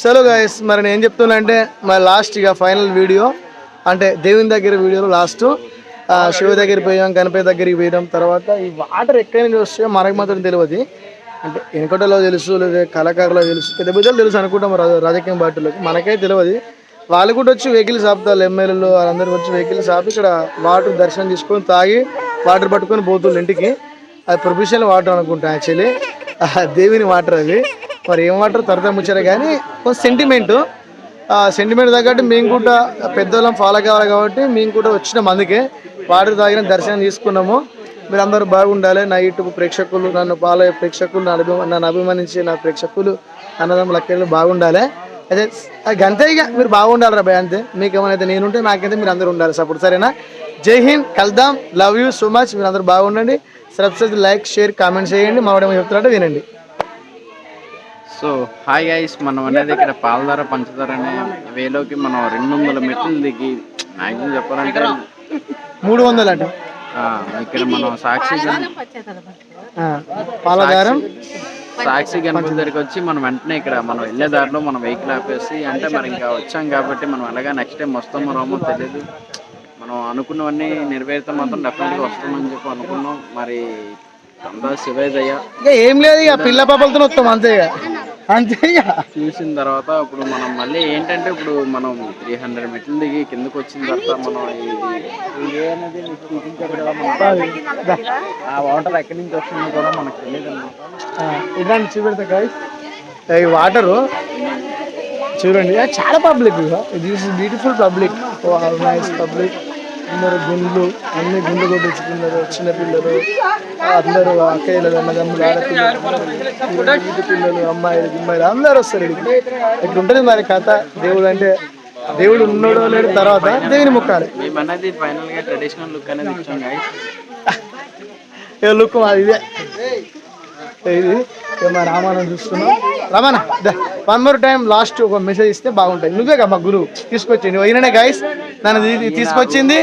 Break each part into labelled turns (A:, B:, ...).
A: చలో గాయస్ మరి నేను ఏం చెప్తున్నా అంటే మరి లాస్ట్ ఇక ఫైనల్ వీడియో అంటే దేవుని దగ్గర వీడియోలో లాస్ట్ శివ దగ్గర పోయాం గణపతి దగ్గరికి పోయాం తర్వాత ఈ వాటర్ ఎక్కడి నుంచి వస్తాయో మనకు మాత్రం తెలియదు. అంటే వెనకటలో తెలుసు లేదా కళాకారులో తెలుసు పెద్ద పెద్దలు తెలుసు అనుకుంటాం రాజకీయ పార్టీలకు. మనకే తెలియదు. వాళ్ళు కూడా వచ్చి వెహికల్స్ ఆపుతారు ఎమ్మెల్యేలు వాళ్ళందరూ వచ్చి వెహికల్స్ ఆపి ఇక్కడ వాటర్ దర్శనం తీసుకొని తాగి వాటర్ పట్టుకొని పోతున్నారు ఇంటికి. అది ప్రొఫెషనల్ వాటర్ అనుకుంటా యాక్చువల్లీ దేవుని వాటర్ అది. మరి ఏం వాటర్ తర్వాత ముచ్చారు కానీ కొంచెం సెంటిమెంట్ ఆ సెంటిమెంట్ తగ్గట్టు మేము కూడా పెద్దవాళ్ళం ఫాలో కావాలి కాబట్టి మేము కూడా వచ్చినాం అందుకే. వాటర్ తాగిన దర్శనం తీసుకున్నాము. మీరు అందరూ బాగుండాలి. నా యూట్యూబ్ ప్రేక్షకులు నన్ను ఫాలో ప్రేక్షకులు నన్ను అభిమా నన్ను అభిమానించే నా ప్రేక్షకులు అన్నదమ్ముల అక్కలు బాగుండాలి. అదే అది అంతే ఇక. మీరు బాగుండాలి రా అంతే. మీకు ఏమైనా నేనుంటే నాకైతే మీరు అందరూ ఉండాలి సపోర్ట్. సరేనా? జై హింద్ కలుద్దాం. లవ్ యూ సో మచ్ మీరు అందరూ బాగుండండి సబ్స్క్రైబ్ లైక్ షేర్ కామెంట్ చేయండి. మా వాడేమో చెప్తున్నట్టు వినండి.
B: సో హాయ్ గైస్ మనం అనేది ఇక్కడ పాలధార పంచదార అనే వేలోకి మనం రెండు వందల మెట్లు దిగి మ్యాక్సిమం చెప్పాలంటే
A: మూడు వందలు అంట.
B: ఇక్కడ మనం సాక్షి
A: పాలదారం
B: సాక్షి గణపతి దగ్గరికి వచ్చి మనం వెంటనే ఇక్కడ మనం వెళ్ళే దారిలో మనం వెహికల్ ఆపేసి అంటే మరి ఇంకా వచ్చాం కాబట్టి మనం ఎలాగా నెక్స్ట్ టైం వస్తామో రామో తెలియదు మనం అనుకున్నవన్నీ నెరవేరితే మాత్రం డెఫినెట్గా వస్తామని చెప్పి అనుకున్నాం. మరి అందా శివయ్య
A: ఇక ఏం లేదు ఇక పిల్ల పాపలతో వస్తాం అంతే ఇక. అంతే ఇక
B: చూసిన తర్వాత ఇప్పుడు మనం మళ్ళీ ఏంటంటే ఇప్పుడు మనం త్రీ హండ్రెడ్ మెట్లు దిగి కిందకు వచ్చిన తర్వాత మనం ఇది ఇది అనేది మీకు చూపించారు కదా మనం ఆ వాటర్ ఎక్కడి నుంచి వస్తుందో కూడా మనకు తెలియదు అనమాట
A: ఆ, ఇట్లాంటి చూపెడతా గాయస్ ఈ వాటరు చూడండి. చాలా public this is beautiful public nice public అందరు గుండ్లు అన్ని గుండ్లు కొట్టించుకున్నారు చిన్నపిల్లలు అందరూ అక్కయ్యలు అన్నదమ్ములు ఆడపిల్లలు పిల్లలు అమ్మాయిలు గిమ్మాయిలు అందరూ వస్తారు ఇక్కడికి. ఇక్కడ ఉంటుంది మరి కథ? దేవుడు అంటే దేవుడు ఉన్నాడో లేడు తర్వాత దేవుని ముక్కాలి
B: మేము అనేది ఫైనల్గా ట్రెడిషనల్ లుక్ అనేది ఇచ్చాం guys.
A: ఏ లుక్ మాది ఇదే. ఇది? మా రామాను చూస్తున్నాం. రామాన వన్ మోర్ టైం లాస్ట్ ఒక మెసేజ్ ఇస్తే బాగుంటుంది. నువ్వే కదా మా గురువు తీసుకొచ్చింది. ఈయననే గైస్ నన్ను తీసుకొచ్చింది.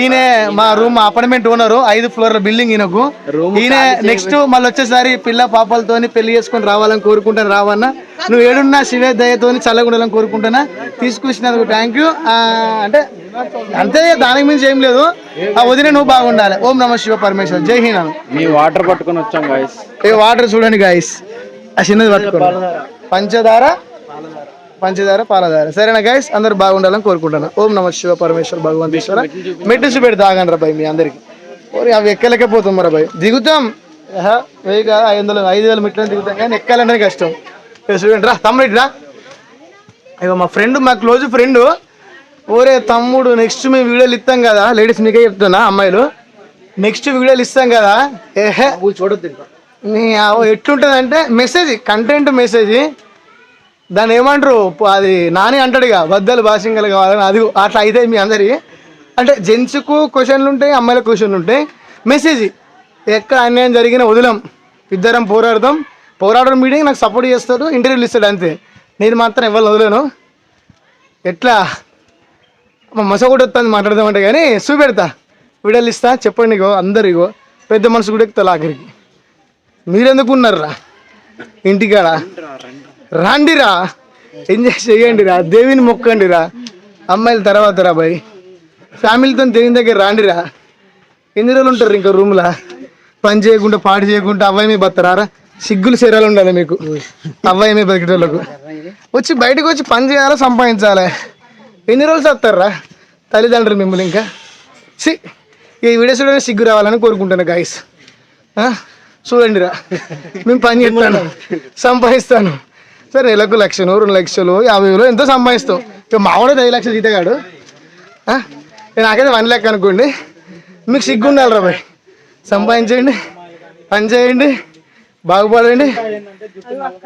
A: ఈయన మా రూమ్ అపార్ట్మెంట్ ఓనరు ఐదు ఫ్లోర్ బిల్డింగ్ ఈయనకు. ఈయన నెక్స్ట్ మళ్ళీ వచ్చేసారి పిల్ల పాపలతోని పెళ్ళి చేసుకొని రావాలని కోరుకుంటాను రావన్నా. నువ్వు ఏడున్నా శివే దయతోని చల్లగుండాలని కోరుకుంటున్నా తీసుకొచ్చినందుకు థ్యాంక్ యూ అంటే అంతే దానికి మించి ఏం లేదు. ఆ వదిన నువ్వు బాగుండాలి. ఓం నమ శివ పరమేశ్వర్. జై హింద్.
B: మీ వాటర్ పట్టుకొని వచ్చాం గాయస్
A: ఏ వాటర్ చూడండి గాయస్ ఆ చిన్నది పట్టుకోండి. పంచదార పంచదార పాలదార. సరేనా గైస్ అందరు బాగుండాలని కోరుకుంటున్నా. ఓం నమ శివ పరమేశ్వర భగవంతేశ్వర. మెట్టు చూపెడి తాగండి రా భయ్ మీ అందరికి. ఓరి అవి ఎక్కలేకే పోతాం మరి భయ్. దిగుతాం. వెయ్యి కాదు ఐదు వందలు ఐదు వేల మెట్లను దిగుతాం కానీ ఎక్కాలంటే కష్టం. చూడండి రా తమ్ముడు రా. ఇక మా ఫ్రెండ్ మా క్లోజ్ ఫ్రెండ్ ఓరే తమ్ముడు నెక్స్ట్ మేము వీడియోలు ఇస్తాం కదా. లేడీస్ మీకే చెప్తున్నా అమ్మాయిలు. నెక్స్ట్ వీడియోలు ఇస్తాం కదా. ఏహే. చూడొద్దు నీ ఎట్లుంటుంది అంటే మెసేజ్ కంటెంట్ మెసేజ్ దాన్ని ఏమంటారు? అది నాని అంటాడు ఇక బద్దలు భాషింగలు కావాలని. అది అట్లా అయితే మీ అందరి అంటే జెంట్స్కు క్వశ్చన్లు ఉంటాయి అమ్మాయిలకు క్వశ్చన్లు ఉంటాయి. మెసేజ్ ఎక్కడ అన్యాయం జరిగిన వదిలాం ఇద్దరం పోరాడదాం. పోరాడడం మీటింగ్ నాకు సపోర్ట్ చేస్తాడు ఇంటర్వ్యూలు ఇస్తాడు అంతే. నేను మాత్రం ఎవరు వదిలేను. ఎట్లా? మా మస కూడా వస్తుంది మాట్లాడదామంటే కానీ చూపెడతా. వీడియోలు ఇస్తా చెప్పండి ఇగో అందరు ఇగో. పెద్ద మనసు కూడా ఎక్కుతా ఆఖరికి. మీరెందుకు ఉన్నారురా? ఇంటికాడ. రాండిరా. ఎంజాయ్ చేయండి రా దేవిని మొక్కండి రా అమ్మాయిల తర్వాత రా బాయ్. ఫ్యామిలీతో దేవుని దగ్గర రాండిరా? ఎన్ని రోజులు ఉంటారు ఇంకా రూమ్లో? పని చేయకుండా పాడు చేయకుండా అవ్వాయి మీ బతరారా సిగ్గులు శరీరాలు ఉండాలి మీకు. అవ్వాయి మీ బతికేటోళ్ళకు. వచ్చి బయటకు వచ్చి పని చేయాలి సంపాదించాలి? ఎన్ని రోజులు చస్తారా తల్లిదండ్రులు మిమ్మల్ని ఇంకా? సి ఈ వీడియోస్ చూడగానే సిగ్గు రావాలని కోరుకుంటాను గాయస్ చూడండి రా మేము పని చేస్తాను. సంపాదిస్తాను. సరే నెలకు లక్షలు రెండు లక్షలు యాభై వేలు ఎంతో సంపాదిస్తాం ఇక మావాడే ఐదు లక్షలు జీతగాడు నాకైతే వన్ లెక్క అనుకోండి. మీకు సిగ్గుండాలి రా బాయ్. సంపాదించండి పని చేయండి బాగుపడండి.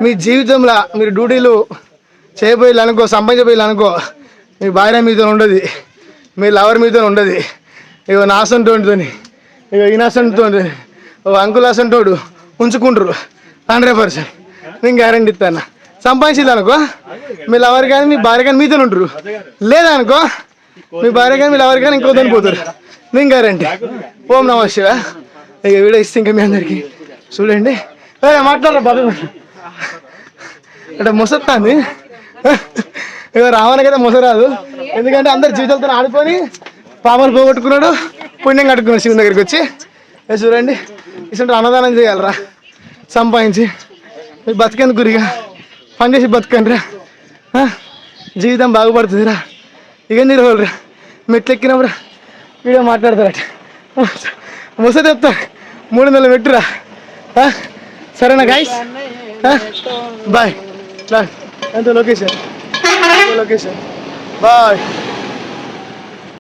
A: మీ జీవితంలో మీరు డ్యూటీలు చేయబోయి అనుకో సంపాదించబోయి అనుకో మీ భార్య మీతో ఉండదు. మీ లవర్ మీతో ఉండదు. ఇగో నాసంటోడితో ఇగో ఈ ఓ అంకుల్ అసంటోడు ఉంచుకుంటారు. Hundred percent. నేను గ్యారంటీ ఇస్తాను. సంపాదించింది అనుకో. మీ లవర్ కానీ మీ భార్య కానీ మీతో ఉంటారు లేదనుకో మీ భార్య కానీ మీ లవర్ కానీ ఇంకో దాన్ని పోతారు. నేను గ్యారంటీ. ఓం నమ శివ. ఇక వీడియో ఇస్తే ఇంకా మీ అందరికి. చూడండి. ఏ, మాట్లాడరా బాబు. అంటే ముసత్తాంది. ఇక రావణకైతే అయితే ఎందుకంటే అందరు జీవితాలతో ఆడుకొని పాపలు పోగొట్టుకున్నాడు. పుణ్యం కట్టుకున్నాడు శివుని దగ్గరికి వచ్చి. చూడండి. ఇసంటే అన్నదానం చేయాలరా. సంపాదించి. మీరు బతికేందుకు గురిగా? పని చేసి బతకండిరా ఆ? జీవితం బాగుపడుతుందిరా ఇక నిలవలరా మెట్లు ఎక్కినప్పుడు వీడియో మాట్లాడతారట ముస చెప్తా మూడు నెలలు పెట్టురా ఆ? సరేనా గాయస్ బాయ్ ఎంత లొకేషన్ లొకేషన్ బాయ్